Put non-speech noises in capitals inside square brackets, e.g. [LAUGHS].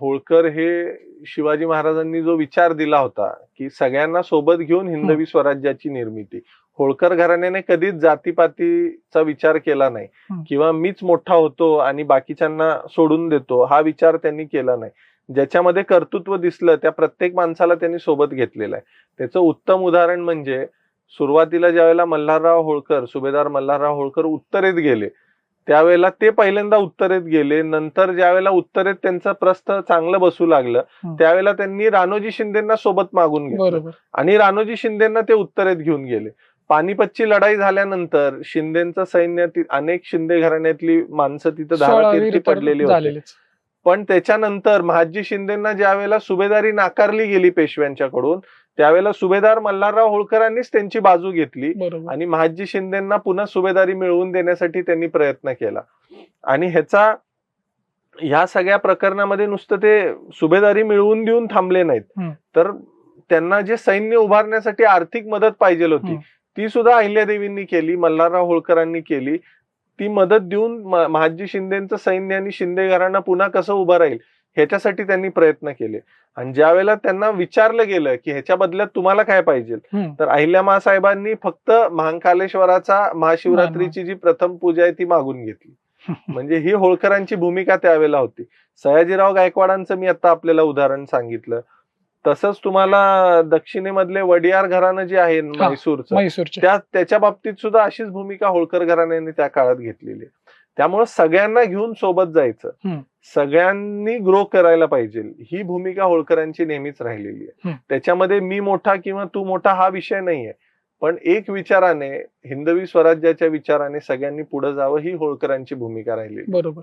होळकर हे शिवाजी महाराजांनी जो विचार दिला होता की सगळ्यांना सोबत घेऊन हिंदवी स्वराज्याची निर्मिती. होळकर घराण्याने कधीच जातीपातीचा विचार केला नाही. किंवा मीच मोठा होतो आणि बाकीच्यांना सोडून देतो हा विचार त्यांनी केला नाही. ज्याच्यामध्ये कर्तृत्व दिसलं त्या प्रत्येक माणसाला त्यांनी सोबत घेतलेलं आहे. त्याचं उत्तम उदाहरण म्हणजे सुरुवातीला ज्यावेळेला मल्हारराव होळकर सुभेदार मल्हारराव होळकर उत्तरेत गेले त्यावेळेला ते पहिल्यांदा उत्तरेत गेले. नंतर ज्यावेळेला उत्तरेत त्यांचं प्रस्थ चांगलं बसू लागलं. त्यावेळेला त्यांनी रानोजी शिंदेना सोबत मागून घेतलं. आणि रानोजी शिंदेना ते उत्तरेत घेऊन गेले. पानिपतची लढाई झाल्यानंतर शिंदेचं सैन्य अनेक शिंदे घराण्यातली माणसं तिथं धारातीर्थी पडलेली होती. पण त्याच्यानंतर महाजी शिंदेना ज्यावेळेला सुभेदारी नाकारली गेली पेशव्यांच्याकडून त्यावेळेला सुभेदार मल्हारराव होळकरांनीच त्यांची बाजू घेतली आणि महाजी शिंदेना पुन्हा सुभेदारी मिळवून देण्यासाठी त्यांनी प्रयत्न केला. आणि ह्याचा ह्या सगळ्या प्रकरणामध्ये नुसतं ते सुभेदारी मिळवून देऊन थांबले नाहीत. तर त्यांना जे सैन्य उभारण्यासाठी आर्थिक मदत पाहिजे होती. ती सुद्धा अहिल्यादेवींनी केली मल्हारराव होळकरांनी केली. ती मदत देऊन महाजी शिंदेचं सैन्य आणि शिंदे घराणं पुन्हा कसं उभं राहील? ह्याच्यासाठी त्यांनी प्रयत्न केले. आणि ज्यावेळेला त्यांना विचारलं गेलं की ह्याच्या बदल्यात तुम्हाला काय पाहिजे. तर अहिल्यामा साहेबांनी फक्त महाकालेश्वराचा महाशिवरात्रीची जी प्रथम पूजा आहे ती मागून घेतली. [LAUGHS] म्हणजे ही होळकरांची भूमिका त्यावेळेला होती. सयाजीराव गायकवाडांचं मी आता आपल्याला उदाहरण सांगितलं. तसंच तुम्हाला दक्षिणेमधले वडियार घराणं जे आहे म्हैसूरचे. त्या त्याच्या बाबतीत सुद्धा अशीच भूमिका होळकर घराण्याने त्या काळात घेतलेली आहे. त्यामुळे सगळ्यांना घेऊन सोबत जायचं. सगळ्यांनी ग्रो करायला पाहिजे. ही भूमिका होळकरांची नेहमीच राहिलेली आहे. त्याच्यामध्ये मी मोठा किंवा तू मोठा हा विषय नाहीये. पण एक विचाराने हिंदवी स्वराज्याच्या विचाराने सगळ्यांनी पुढे जावं ही होळकरांची भूमिका राहिलेली बरोबर.